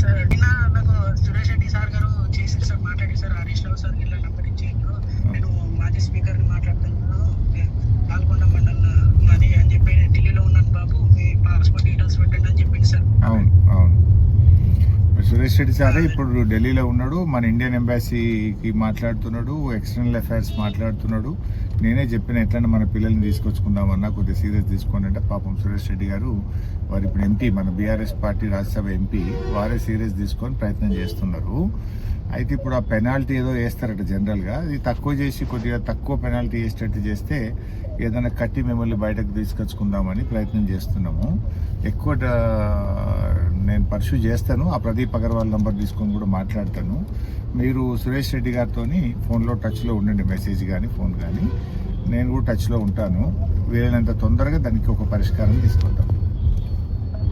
Sir నిన్న నాకు Suresh Reddy sir గారు చేసి సార్ మాట్లాడి సార్ హరీష్ రావు సార్ ఇలా నంబర్ ఇచ్చేయండు నేను మాజీ స్పీకర్ని మాట్లాడుతున్నాను పాల్గొండ మండల్ మాది అని చెప్పి ఢిల్లీలో ఉన్నాను బాబు మీ పాస్పోర్ట్ డీటెయిల్స్ పెట్టండి అని చెప్పింది సార్. అవును అవును. సురేష్ రెడ్డి సార్ ఇప్పుడు ఢిల్లీలో ఉన్నాడు మన ఇండియన్ ఎంబాసీకి మాట్లాడుతున్నాడు ఎక్స్టర్నల్ అఫైర్స్ మాట్లాడుతున్నాడు. నేనే చెప్పిన ఎట్లన్నా మన పిల్లల్ని తీసుకొచ్చుకుందామన్నా కొద్దిగా సీరియస్ తీసుకోండి అంటే పాపం సురేష్ రెడ్డి గారు వారు ఇప్పుడు ఎంపీ మన బీఆర్ఎస్ పార్టీ రాజ్యసభ ఎంపీ వారే సీరియస్ తీసుకొని ప్రయత్నం చేస్తున్నారు. అయితే ఇప్పుడు ఆ పెనాల్టీ ఏదో వేస్తారట జనరల్గా. అది తక్కువ చేసి కొద్దిగా తక్కువ పెనాల్టీ వేసేటట్టు చేస్తే ఏదైనా కట్టి మిమ్మల్ని బయటకు తీసుకొచ్చుకుందామని ప్రయత్నం చేస్తున్నాము. ఎక్కువ నేను పర్సూ చేస్తాను. ఆ ప్రదీప్ అగర్వాల్ నంబర్ తీసుకొని కూడా మాట్లాడతాను. మీరు సురేష్ రెడ్డి గారితో ఫోన్లో టచ్లో ఉండండి మెసేజ్ కానీ ఫోన్ కానీ. నేను కూడా టచ్లో ఉంటాను. వీలైనంత తొందరగా దానికి ఒక పరిష్కారం తీసుకుంటాం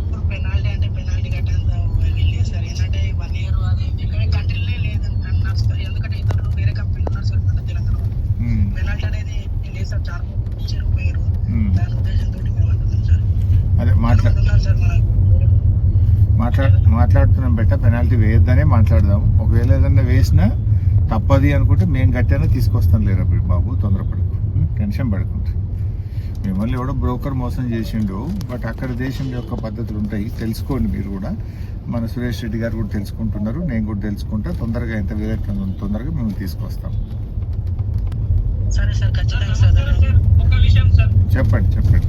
ఇప్పుడు పెనాల్టీ అంటే పెనాల్టీ కట్టేంత వెళ్ళలేదు సార్ ఏంటంటే వన్ ఇయర్ అది ఇక్కడ కంట్రీలే లేదు అన్నారు సార్ ఎందుకంటే ఇతరులు వేరే కంపెనీలు ఉన్నారు సార్ మన తెలంగాణ ఉమ్, పెనాల్టీ అనేది లేదు సార్ చాలా మంది ఇచ్చారు పోయారు ఉమ్. దాని ఉద్దేశంతో మేము అంటున్నాం సార్. అదే మాట్లా ఉన్నారు సార్ మనకు? మాట్లా మాట్లాడుతున్నాం బెట్ట పెనాల్టీ వేయొద్దనే మాట్లాడదాం ఒకవేళ ఏదన్నా వేసినా తప్పది అనుకుంటే మేము గట్టానే తీసుకొస్తాం లేరా బాబు తొందరపడకు? టెన్షన్ పడకుండా. మిమ్మల్ని ఎవడో బ్రోకర్ మోసం చేసిండు బట్ అక్కడ దేశం యొక్క పద్ధతులు ఉంటాయి. తెలుసుకోండి మీరు కూడా. మన సురేష్ రెడ్డి గారు కూడా తెలుసుకుంటున్నారు నేను కూడా తెలుసుకుంటా. తొందరగా ఎంత వీలైతే తొందరగా మేము తీసుకొస్తాం. సరే సార్ ఖచ్చితంగా సార్ ఒక విషయం సార్. చెప్పండి చెప్పండి.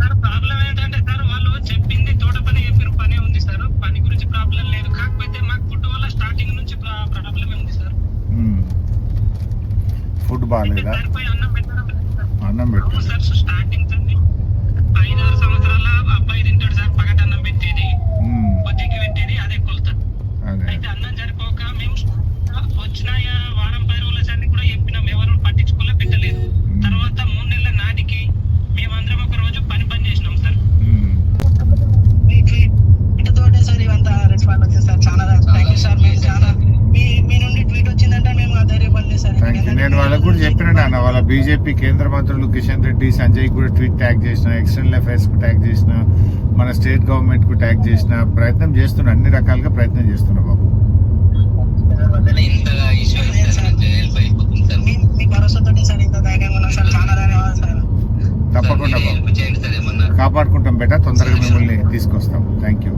సార్ ప్రాబ్లం ఏంటంటే సార్ వాళ్ళు చెప్పింది తోట పని చెప్పిన పని ఉంది సార్. పని గురించి ప్రాబ్లం లేదు. కాకపోతే మాకు ఫుడ్ వల్ల స్టార్టింగ్ నుంచి ప్రాబ్లమే ఉంది సార్. ఫుడ్ బాగాలేదా సరిపోయి అన్నం పెట్టడం అన్నం పెట్టు అవును సార్ స్టార్టింగ్ నుంచి ఐదారు సంవత్సరాల అబ్బాయి తింటాడు సార్ పగట అన్నం పెట్టేది ఉం. పొద్దుకి పెట్టేది అదే కొలత అదే అయితే అన్నం సరిపోక మేము వచ్చిన వారం పది రోజుల సార్ని కూడా చెప్పినాం ఎవరు పట్టించుకోలే పెట్టలేదు తర్వాత మూడు నెలల నాటికి మేమందరం ఒక రోజు పని పని చేసినాం సార్ ఉం. మీ ట్వీట్ తోటే సార్ ఇవంతా రెస్పాండ్ వచ్చింది సార్ చాలా థ్యాంక్ యూ సార్ మేము చాలా మీ మీ నుండి ట్వీట్ వచ్చిందంటే మేము ధైర్యపడలేదు సార్ థ్యాంక్ యూ నేను వాళ్ళకు నాన్న వాళ్ళ బీజేపీ కేంద్ర మంత్రులు కిషన్ రెడ్డి సంజయ్ కూడా ట్వీట్ ట్యాగ్ చేసిన ఎక్స్టర్నల్ అఫైర్స్కు ట్యాగ్ చేసిన మన స్టేట్ గవర్నమెంట్కు ట్యాగ్ చేసిన ప్రయత్నం చేస్తున్నా అన్ని రకాలుగా ప్రయత్నం చేస్తున్నా బాబు. తప్పకుండా బాబు. కాపాడుకుంటాం బెట తొందరగా మిమ్మల్ని తీసుకొస్తాం. Thank you